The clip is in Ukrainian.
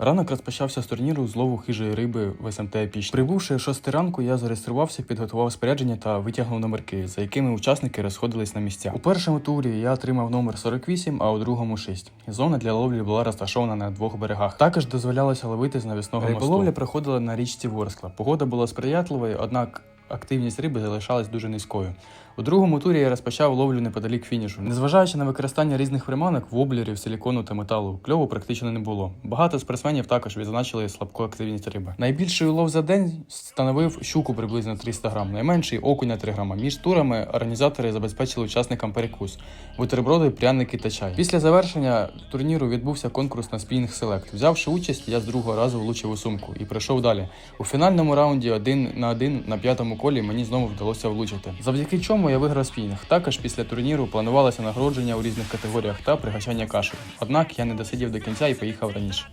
Ранок розпочався з турніру з лову хижої риби в СМТ Піч. Прибувши о 6 ранку, я зареєструвався, підготував спорядження та витягнув номерки, за якими учасники розходились на місця. У першому турі я отримав номер 48, а у другому 6. Зона для ловлі була розташована на двох берегах. Також дозволялося ловити з навісного мосту. Риболовля проходила на річці Ворскла. Погода була сприятливою, однак активність риби залишалась дуже низькою. У другому турі я розпочав ловлю неподалік фінішу. Незважаючи на використання різних приманок, воблерів, силікону та металу, кльову практично не було. Багато спортсменів також відзначили слабку активність риби. Найбільший улов за день становив щуку приблизно 300 грам, найменший окуня 3 грама. Між турами організатори забезпечили учасникам перекус, бутерброди, пряники та чай. Після завершення турніру відбувся конкурс на спінінг селект. Взявши участь, я з другого разу влучив у сумку і пройшов далі. У фінальному раунді один на один на п'ятому колі мені знову вдалося влучити. Завдяки чому я виграв спінінг. Також після турніру планувалося нагородження у різних категоріях та пригощання каші. Однак я не досидів до кінця і поїхав раніше.